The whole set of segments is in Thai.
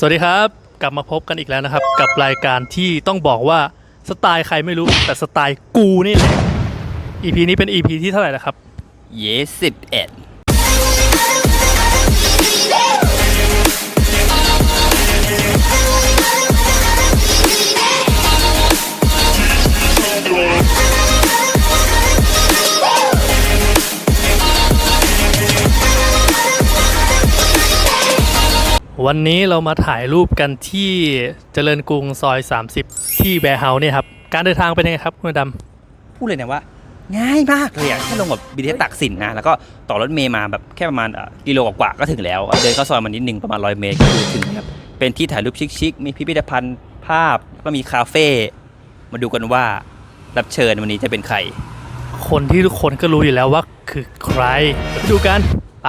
สวัสดีครับ กลับมาพบกันอีกแล้วนะครับ กับรายการที่ต้องบอกว่าสไตล์ใครไม่รู้แต่สไตล์กูนี่แหละ EP นี้เป็น EP ที่เท่าไหร่แล้วครับ เยสิบเอ็ด วันนี้เรามาถ่ายรูปกันที่เจริญกรุงซอย 30 ที่แบร์เฮาส์เนี่ยครับ การเดินทางเป็นยังไงครับคุณดพูดเลยนะว่า ง่ายมากเลยอะแค่ลงแบบบีเทตักสินนะ แล้วก็ต่อรถเมย์มาแบบแค่ประมาณอะกิโลกว่าๆก็ถึงแล้ว เดินเข้าซอยมานิดนึงประมาณร้อยเมตรก็คือถึงครับเป็นที่ถ่ายรูปชิคๆมีพิพิธภัณฑ์ภาพแล้วก็มีคาเฟ่มาดูกันว่ารับเชิญวันนี้จะเป็นใครำคนที่ทุกคนก็รู้อยู่แล้วว่าคือใครเดี๋ยวไปดูกันไป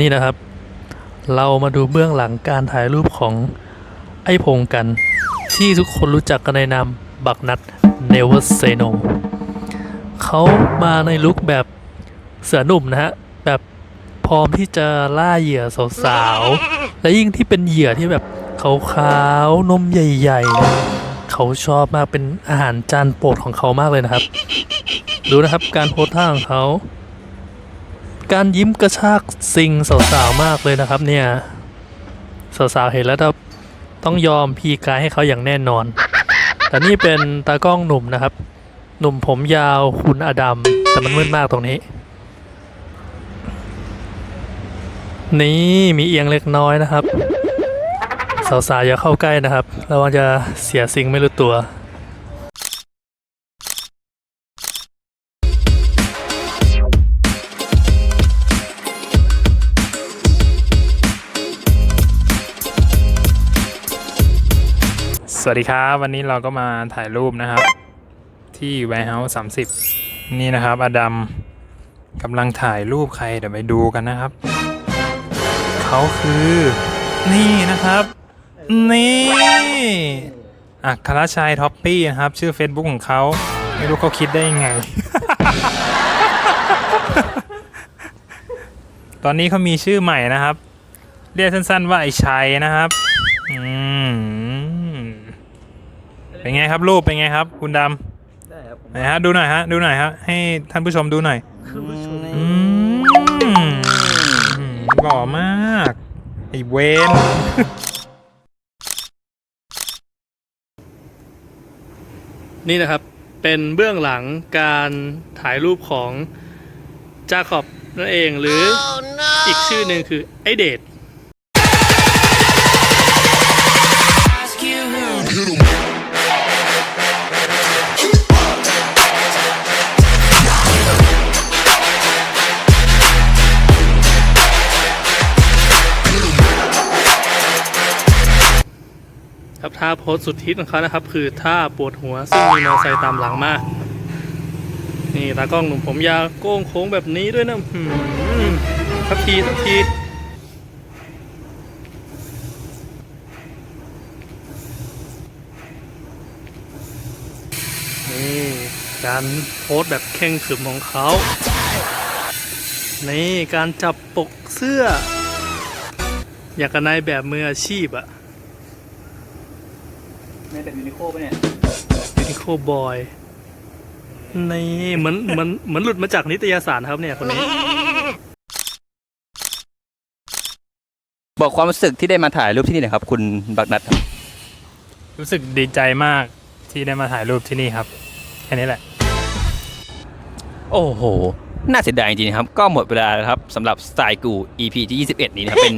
นี่นะครับ เรามาดูเบื้องหลังการถ่ายรูปของไอ้พงกัน ที่ทุกคนรู้จักกันในนามบักนัด Never Say No เขามาในลุคแบบเสือหนุ่มนะฮะ แบบพร้อมที่จะล่าเหยื่อสาวๆ และยิ่งที่เป็นเหยื่อที่แบบขาวๆนมใหญ่ๆเนี่ยเขาชอบมากเป็นอาหารจานโปรดของเขามากเลยนะครับ ดูนะครับการโพสท่าของเขา การยิ้มกระชากซิงสาวๆมากเลยนะครับเนี่ยสาวๆเห็นแล้วต้องต้องยอมพีกายให้เขาอย่างแน่นอน แต่นี่เป็นตากล้องหนุ่มนะครับ หนุ่มผมยาวคุณอดัมแต่มันมืดมากตรงนี้ นี่มีเอียงเล็กน้อยนะครับ สาวๆอย่าเข้าใกล้นะครับระวังจะเสียซิงไม่รู้ตัว สวัสดีครับ วันนี้เราก็มาถ่ายรูปนะครับ ที่ Warehouse 30 นี่นะครับ อดัมกำลังถ่ายรูปใคร เดี๋ยวไปดูกันนะครับ เขาคือ นี่นะครับ นี่อัครชัยท็อปปี้นะครับ ชื่อ Facebook ของเขา ไม่รู้เขาคิดได้ยังไง ตอนนี้เขามีชื่อใหม่นะครับ เรียกสั้นๆว่าไอชัยนะครับ อืม เป็นไงครับรูปเป็นไงครับ คุณดำไหนฮะดูหน่อยฮะดูหน่อยฮะให้ท่านผู้ชมดูหน่อยอืมอืมหล่อมากไอเวนนี่นะครับ เป็นเบื้องหลังการถ่ายรูปของจาคอบนั่นเองหรือออีกชื่อหนึ่งคือไอเดท ครับท่าโพสสุดฮิตของเขานะครับ คือท่าปวดหัวซึ่งมีมอเตอร์ไซค์ตามหลังมานี่ตากล้องหนุ่มผมยาวโก้งโค้งแบบนี้ด้วยนะหืมทักทีทักทีนี่การโพสแบบเข่งขรึมของเขา นี่การจับปกเสื้อ อยากกับนายแบบมืออาชีพอะ ในแบบยูนิโคปะเนี่ยยูนิโคบอยนี่เหมือนเหมือนเหมือนหลุดมาจากนิตยสารครับเนี่ยคนนี้ บอกความรู้สึกที่ได้มาถ่ายรูปที่นี่หนะครับ คุณบักนัดครับรู้สึกดีใจมากที่ได้มาถ่ายรูปที่นี่ครับ แค่นี้แหละ โอ้โห น่าเสียดายจริงๆนะครับ ก็หมดเวลาแล้วครับสำหรับสไตล์กู EP ที่ 21 นี้นะครับ เป็น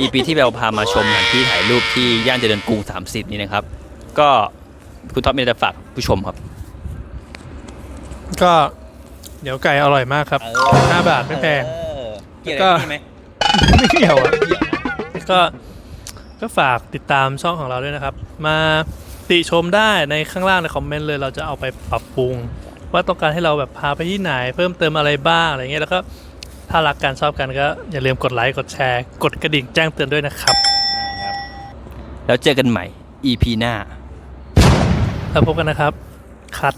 EP ที่เราพามาชมสถานที่ถ่ายรูปที่ย่านเจริญกรุง 30 นี้นะครับ ก็คุณท็อปมีอะไรจะฝากผู้ชมครับ ก็เดี๋ยวไก่อร่อยมากครับ5บาทไม่แพงเกี่ยวก็กับนี่ไหมไม่เกี่ยวอะก็ก็ฝากติดตามช่องของเราด้วยนะครับ มาติชมได้ในข้างล่างในคอมเมนต์เลยเราจะเอาไปปรับปรุง ว่าต้องการให้เราแบบพาไปที่ไหน เพิ่มเติมอะไรบ้างอะไรเงี้ยแล้วก็ถ้ารักกันชอบกันก็อย่าลืมกดไลค์กดแชร์ กดกระดิ่งแจ้งเตือนด้วยนะครับ แล้วเจอกันใหม่ EP หน้า แล้วพบกันนะครับ คัด